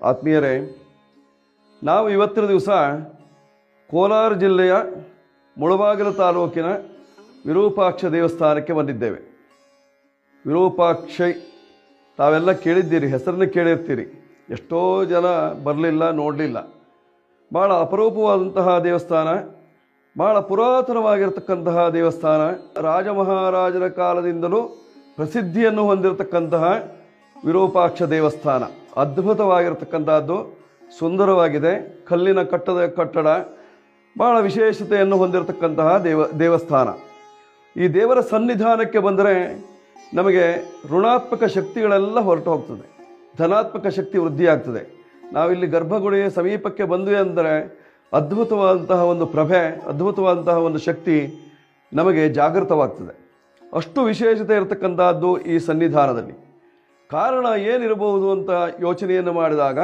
ಆತ್ಮೀಯರೇ, ನಾವು ಇವತ್ತಿನ ದಿವಸ ಕೋಲಾರ ಜಿಲ್ಲೆಯ ಮುಳಬಾಗಿಲು ತಾಲೂಕಿನ ವಿರೂಪಾಕ್ಷ ದೇವಸ್ಥಾನಕ್ಕೆ ಬಂದಿದ್ದೇವೆ. ವಿರೂಪಾಕ್ಷ, ತಾವೆಲ್ಲ ಕೇಳಿದ್ದೀರಿ, ಹೆಸರನ್ನು ಕೇಳಿರ್ತೀರಿ. ಎಷ್ಟೋ ಜನ ಬರಲಿಲ್ಲ, ನೋಡಲಿಲ್ಲ. ಭಾಳ ಅಪರೂಪವಾದಂತಹ ದೇವಸ್ಥಾನ ಭಾಳ ಪುರಾತನವಾಗಿರ್ತಕ್ಕಂತಹ ದೇವಸ್ಥಾನ, ರಾಜಮಹಾರಾಜರ ಕಾಲದಿಂದಲೂ ಪ್ರಸಿದ್ಧಿಯನ್ನು ಹೊಂದಿರತಕ್ಕಂತಹ ವಿರೂಪಾಕ್ಷ ದೇವಸ್ಥಾನ. ಅದ್ಭುತವಾಗಿರ್ತಕ್ಕಂತಹದ್ದು, ಸುಂದರವಾಗಿದೆ. ಕಲ್ಲಿನ ಕಟ್ಟದ ಕಟ್ಟಡ ಭಾಳ ವಿಶೇಷತೆಯನ್ನು ಹೊಂದಿರತಕ್ಕಂತಹ ದೇವ, ದೇವಸ್ಥಾನ. ಈ ದೇವರ ಸನ್ನಿಧಾನಕ್ಕೆ ಬಂದರೆ ನಮಗೆ ಋಣಾತ್ಮಕ ಶಕ್ತಿಗಳೆಲ್ಲ ಹೊರಟು ಹೋಗ್ತದೆ. ಧನಾತ್ಮಕ ಶಕ್ತಿ ವೃದ್ಧಿಯಾಗ್ತದೆ. ನಾವಿಲ್ಲಿ ಗರ್ಭಗುಡಿಯ ಸಮೀಪಕ್ಕೆ ಬಂದ್ವಿ ಅಂದರೆ ಅದ್ಭುತವಾದಂತಹ ಒಂದು ಪ್ರಭೆ, ಅದ್ಭುತವಾದಂತಹ ಒಂದು ಶಕ್ತಿ ನಮಗೆ ಜಾಗೃತವಾಗ್ತದೆ. ಅಷ್ಟು ವಿಶೇಷತೆ ಇರತಕ್ಕಂಥದ್ದು ಈ ಸನ್ನಿಧಾನದಲ್ಲಿ. ಕಾರಣ ಏನಿರಬಹುದು ಅಂತ ಯೋಚನೆಯನ್ನು ಮಾಡಿದಾಗ